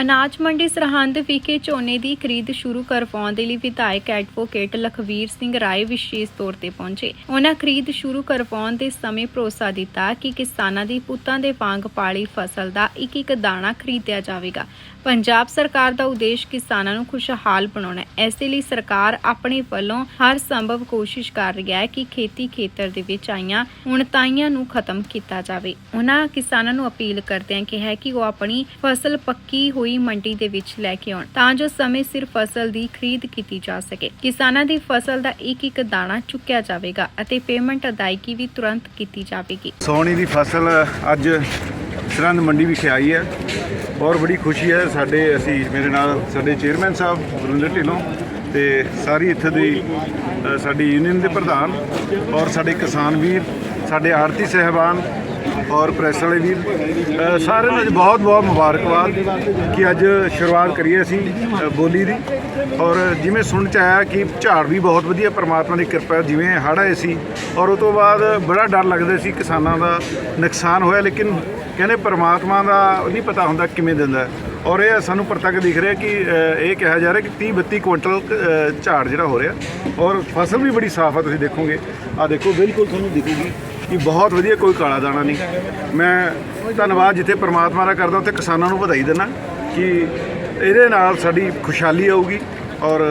ਅਨਾਜ ਮੰਡੀ ਸਰਹੰਦ ਵਿਖੇ ਝੋਨੇ ਦੀ ਖਰੀਦ ਸ਼ੁਰੂ ਕਰਵਾਉਣ ਦੇ ਲਈ ਵਿਧਾਇਕ ਐਡਵੋਕੇਟ ਲਖਵੀਰ ਸਿੰਘ ਰਾਏ ਵਿਸ਼ੇਸ਼ ਤੌਰ ਤੇ ਪਹੁੰਚੇ। ਉਹਨਾਂ ਖਰੀਦ ਸ਼ੁਰੂ ਕਰਵਾਉਣ ਦੇ ਸਮੇਂ ਭਰੋਸਾ ਦਿੱਤਾ ਕਿ ਕਿਸਾਨਾਂ ਦੀ ਪੁੱਤਾਂ ਦੇ ਵਾਂਗ ਪਾਲੀ ਫਸਲ ਦਾ ਇੱਕ ਇੱਕ ਦਾਣਾ ਖਰੀਦਿਆ ਜਾਵੇਗਾ। ਪੰਜਾਬ ਸਰਕਾਰ ਦਾ ਉਦੇਸ਼ ਕਿਸਾਨਾਂ ਨੂੰ ਖੁਸ਼ਹਾਲ ਬਣਾਉਣਾ ਹੈ। ਇਸ ਲਈ ਸਰਕਾਰ ਆਪਣੇ ਵੱਲੋਂ ਹਰ ਸੰਭਵ ਕੋਸ਼ਿਸ਼ ਕਰ ਰਹੀ ਹੈ ਕਿ ਖੇਤੀ ਖੇਤਰ ਦੇ ਵਿੱਚ ਆਈਆਂ ਉਣਤਾਈਆਂ ਨੂੰ ਖਤਮ ਕੀਤਾ ਜਾਵੇ। ਉਹਨਾਂ ਕਿਸਾਨਾਂ ਨੂੰ ਅਪੀਲ ਕਰਦਿਆਂ ਕਿਹਾ ਕਿ ਉਹ ਆਪਣੀ ਫਸਲ ਪੱਕੀ ਹੋਈ ਮੰਡੀ ਦੇ ਵਿੱਚ ਲੈ ਕੇ ਆਉਣ। ਤਾਂ ਜੋ ਸਮੇਂ ਸਿਰ ਫਸਲ ਦੀ ਖਰੀਦ ਕੀਤੀ ਜਾ ਸਕੇ। ਕਿਸਾਨਾਂ ਦੀ ਫਸਲ ਦਾ ਇੱਕ ਇੱਕ ਦਾਣਾ ਚੁੱਕਿਆ ਜਾਵੇਗਾ ਅਤੇ ਪੇਮੈਂਟ ਅਦਾਇਗੀ ਵੀ ਤੁਰੰਤ ਕੀਤੀ ਜਾਵੇਗੀ। ਸੋਣੀ ਦੀ ਫਸਲ ਅੱਜ ਸਰਹੰਦ ਮੰਡੀ ਵਿਖੇ ਆਈ ਹੈ। ਔਰ ਬੜੀ ਖੁਸ਼ੀ ਹੈ, ਸਾਡੇ ਅਸੀਂ ਮੇਰੇ ਨਾਲ ਸਾਡੇ ਚੇਅਰਮੈਨ ਸਾਹਿਬ ਗੁਰਿੰਦਰ ਢਿੱਲੋਂ ਤੇ ਸਾਰੀ ਇੱਥੇ ਦੀ ਸਾਡੀ ਯੂਨੀਅਨ ਦੇ ਪ੍ਰਧਾਨ ਔਰ ਸਾਡੇ ਕਿਸਾਨ ਵੀਰ, ਸਾਡੇ ਆਰਤੀ ਸਹਿਬਾਨ ਔਰ ਪ੍ਰੈਸ ਵਾਲੇ ਵੀਰ ਸਾਰਿਆਂ ਨੂੰ ਅੱਜ ਬਹੁਤ ਬਹੁਤ ਮੁਬਾਰਕਬਾਦ ਕਿ ਅੱਜ ਸ਼ੁਰੂਆਤ ਕਰੀਏ ਅਸੀਂ ਬੋਲੀ ਦੀ। ਔਰ ਜਿਵੇਂ ਸੁਣ ਚ ਆਇਆ ਕਿ ਝਾੜ ਵੀ ਬਹੁਤ ਵਧੀਆ ਪਰਮਾਤਮਾ ਦੀ ਕਿਰਪਾ ਜਿਵੇਂ ਹੜ੍ਹ ਆਏ ਸੀ। ਔਰ ਉਸ ਤੋਂ ਬਾਅਦ ਬੜਾ ਡਰ ਲੱਗਦਾ ਸੀ ਕਿਸਾਨਾਂ ਦਾ ਨੁਕਸਾਨ ਹੋਇਆ, ਲੇਕਿਨ ਕਹਿੰਦੇ ਪਰਮਾਤਮਾ ਦਾ ਨਹੀਂ ਪਤਾ ਹੁੰਦਾ ਕਿਵੇਂ ਦਿੰਦਾ। ਔਰ ਇਹ ਸਾਨੂੰ ਪ੍ਰਤੱਖ ਦਿਖ ਰਿਹਾ ਕਿ ਇਹ ਕਿਹਾ ਜਾ ਰਿਹਾ ਕਿ 30 32 ਕੁਇੰਟਲ ਝਾੜ ਜਿਹੜਾ ਹੋ ਰਿਹਾ। ਔਰ ਫਸਲ ਵੀ ਬੜੀ ਸਾਫ਼ ਆ, ਤੁਸੀਂ ਦੇਖੋਗੇ। ਆ ਦੇਖੋ, ਬਿਲਕੁਲ ਤੁਹਾਨੂੰ ਦਿਖੂਗੀ। ਕਿ ਬਹੁਤ ਵਧੀਆ ਕੋਈ ਕਾਲਾ ਦਾਣਾ ਨਹੀਂ। ਮੈਂ ਧੰਨਵਾਦ ਜਿੱਥੇ ਪਰਮਾਤਮਾ ਦਾ ਕਰਦਾ, ਉੱਥੇ ਕਿਸਾਨਾਂ ਨੂੰ ਵਧਾਈ ਦਿੰਦਾ ਕਿ ਇਹਦੇ ਨਾਲ ਸਾਡੀ ਖੁਸ਼ਹਾਲੀ ਆਊਗੀ ਔਰ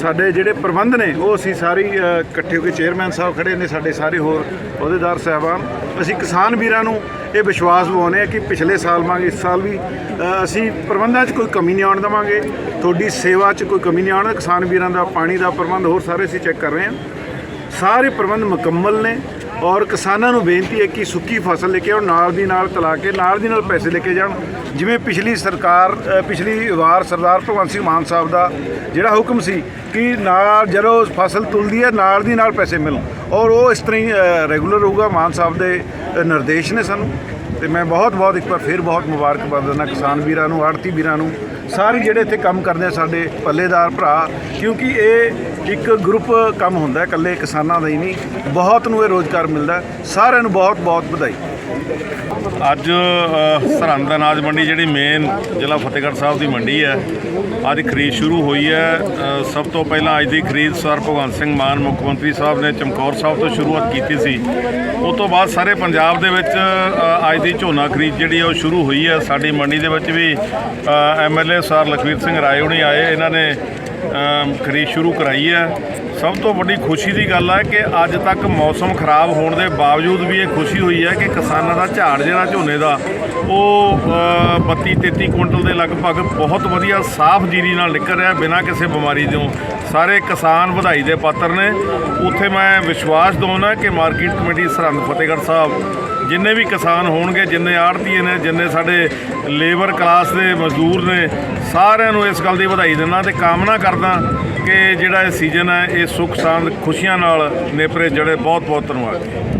ਸਾਡੇ ਜਿਹੜੇ ਪ੍ਰਬੰਧ ਨੇ, ਉਹ ਅਸੀਂ ਸਾਰੀ ਇਕੱਠੇ ਹੋ ਕੇ ਚੇਅਰਮੈਨ ਸਾਹਿਬ ਖੜੇ ਨੇ, ਸਾਡੇ ਸਾਰੇ ਹੋਰ ਅਹੁਦੇਦਾਰ ਸਾਹਿਬਾਨ। ਅਸੀਂ ਕਿਸਾਨ ਵੀਰਾਂ ਨੂੰ ਇਹ ਵਿਸ਼ਵਾਸ ਦਿਵਾਉਂਦੇ ਆ ਕਿ ਪਿਛਲੇ ਸਾਲ ਵਾਂਗ, ਇਸ ਸਾਲ ਵੀ ਅਸੀਂ ਪ੍ਰਬੰਧਾਂ 'ਚ ਕੋਈ ਕਮੀ ਨਹੀਂ ਆਉਣ ਦੇਵਾਂਗੇ। ਤੁਹਾਡੀ ਸੇਵਾ 'ਚ ਕੋਈ ਕਮੀ ਨਹੀਂ ਆਉਣ ਕਿਸਾਨ ਵੀਰਾਂ ਦਾ, ਪਾਣੀ ਦਾ ਪ੍ਰਬੰਧ ਹੋਰ ਸਾਰੇ ਅਸੀਂ ਚੈੱਕ ਕਰ ਰਹੇ ਹਾਂ। ਸਾਰੇ ਪ੍ਰਬੰਧ ਮੁਕੰਮਲ ਨੇ। ਔਰ ਕਿਸਾਨਾਂ ਨੂੰ ਬੇਨਤੀ ਹੈ ਕਿ ਸੁੱਕੀ ਫਸਲ ਲੈ ਕੇ ਆਉਣ, ਨਾਲ ਦੀ ਨਾਲ ਤਲਾ ਕੇ, ਨਾਲ ਦੀ ਨਾਲ ਪੈਸੇ ਲੈ ਕੇ ਜਾਣ। ਜਿਵੇਂ ਪਿਛਲੀ ਸਰਕਾਰ ਪਿਛਲੀ ਵਾਰ ਸਰਦਾਰ ਭਗਵੰਤ ਸਿੰਘ ਮਾਨ ਸਾਹਿਬ ਦਾ ਜਿਹੜਾ ਹੁਕਮ ਸੀ ਕਿ ਨਾਲ ਜਦੋਂ ਫਸਲ ਤੁਲਦੀ ਹੈ, ਨਾਲ ਦੀ ਨਾਲ ਪੈਸੇ ਮਿਲਣ। ਔਰ ਉਹ ਇਸ ਤਰ੍ਹਾਂ ਹੀ ਰੈਗੂਲਰ ਹੋਊਗਾ, ਮਾਨ ਸਾਹਿਬ ਦੇ ਨਿਰਦੇਸ਼ ਨੇ ਸਾਨੂੰ। ਤੇ ਮੈਂ ਬਹੁਤ ਬਹੁਤ ਇੱਕ ਵਾਰ ਫਿਰ ਬਹੁਤ ਮੁਬਾਰਕਬਾਦ ਦਿੰਦਾ ਕਿਸਾਨ ਵੀਰਾਂ ਨੂੰ ਆੜਤੀ ਵੀਰਾਂ ਨੂੰ, ਸਾਰੇ ਜਿਹੜੇ ਇੱਥੇ ਕੰਮ ਕਰਦੇ ਆ ਸਾਡੇ ਪੱਲੇਦਾਰ ਭਰਾ, ਕਿਉਂਕਿ ਇਹ ਇੱਕ ਗਰੁੱਪ ਕੰਮ ਹੁੰਦਾ, ਇਕੱਲੇ ਕਿਸਾਨਾਂ ਦਾ ਹੀ ਨਹੀਂ, ਬਹੁਤ ਨੂੰ ਇਹ ਰੋਜ਼ਗਾਰ ਮਿਲਦਾ, ਸਾਰਿਆਂ ਨੂੰ ਬਹੁਤ ਬਹੁਤ ਵਧਾਈ। ਅੱਜ ਸਰਹੰਦ ਅਨਾਜ ਮੰਡੀ ਜਿਹੜੀ ਮੇਨ ਜ਼ਿਲ੍ਹਾ ਫਤਿਹਗੜ੍ਹ ਸਾਹਿਬ ਦੀ ਮੰਡੀ ਹੈ, ਅੱਜ ਖਰੀਦ ਸ਼ੁਰੂ ਹੋਈ ਹੈ। ਸਭ ਤੋਂ ਪਹਿਲਾਂ ਅੱਜ ਦੀ ਖਰੀਦ ਸਰ ਭਗਵੰਤ ਸਿੰਘ ਮਾਨ, ਮੁੱਖ ਮੰਤਰੀ ਸਾਹਿਬ ਨੇ ਚਮਕੌਰ ਸਾਹਿਬ ਤੋਂ ਸ਼ੁਰੂਆਤ ਕੀਤੀ ਸੀ। ਉਸ ਤੋਂ ਬਾਅਦ ਸਾਰੇ ਪੰਜਾਬ ਦੇ ਵਿੱਚ ਅੱਜ ਦੀ ਝੋਨਾ ਖਰੀਦ ਜਿਹੜੀ ਹੈ ਉਹ ਸ਼ੁਰੂ ਹੋਈ ਹੈ। ਸਾਡੀ ਮੰਡੀ ਦੇ ਵਿੱਚ ਵੀ ਐਮਐਲਏ ਸਰ ਲਖਵੀਰ ਸਿੰਘ ਰਾਏ ਹੋਣੀ ਆਏ। ਇਹਨਾਂ ਨੇ ਖਰੀਦ ਸ਼ੁਰੂ ਕਰਾਈ ਹੈ। ਸਭ ਤੋਂ ਵੱਡੀ ਖੁਸ਼ੀ ਦੀ ਗੱਲ ਹੈ ਕਿ ਅੱਜ ਤੱਕ ਮੌਸਮ ਖਰਾਬ ਹੋਣ ਦੇ ਬਾਵਜੂਦ ਵੀ ਇਹ ਖੁਸ਼ੀ ਹੋਈ ਹੈ ਕਿ ਕਿਸਾਨਾਂ ਦਾ ਝਾੜ ਜਿਹੜਾ ਝੋਨੇ ਦਾ, ਉਹ 32 33 ਕੁਇੰਟਲ ਦੇ ਲਗਭਗ ਬਹੁਤ ਵਧੀਆ ਸਾਫ਼ ਜੀਰੀ ਨਾਲ ਨਿਕਲ ਰਿਹਾ ਬਿਨਾਂ ਕਿਸੇ ਬਿਮਾਰੀ ਤੋਂ। ਸਾਰੇ ਕਿਸਾਨ ਵਧਾਈ ਦੇ ਪਾਤਰ ਨੇ। ਉੱਥੇ ਮੈਂ ਵਿਸ਼ਵਾਸ ਦਵਾਉਣਾ ਕਿ ਮਾਰਕੀਟ ਕਮੇਟੀ ਸਰਹੰਦ ਫਤਿਹਗੜ੍ਹ ਸਾਹਿਬ ਜਿੰਨੇ ਵੀ ਕਿਸਾਨ ਹੋਣਗੇ, ਜਿੰਨੇ ਆੜਤੀਏ ਨੇ, ਜਿੰਨੇ ਸਾਡੇ ਲੇਬਰ ਕਲਾਸ ਦੇ ਮਜ਼ਦੂਰ ਨੇ, ਸਾਰਿਆਂ ਨੂੰ ਇਸ ਗੱਲ ਦੀ ਵਧਾਈ ਦਿੰਦਾ ਤੇ ਕਾਮਨਾ ਕਰਦਾ ਕਿ ਜਿਹੜਾ ਇਹ ਸੀਜ਼ਨ ਹੈ, ਇਹ ਸੁੱਖ ਸ਼ਾਂਤ ਖੁਸ਼ੀਆਂ ਨਾਲ ਨੇਪਰੇ ਜਿਹੜੇ ਬਹੁਤ ਬਹੁਤ ਧੰਨਵਾਦ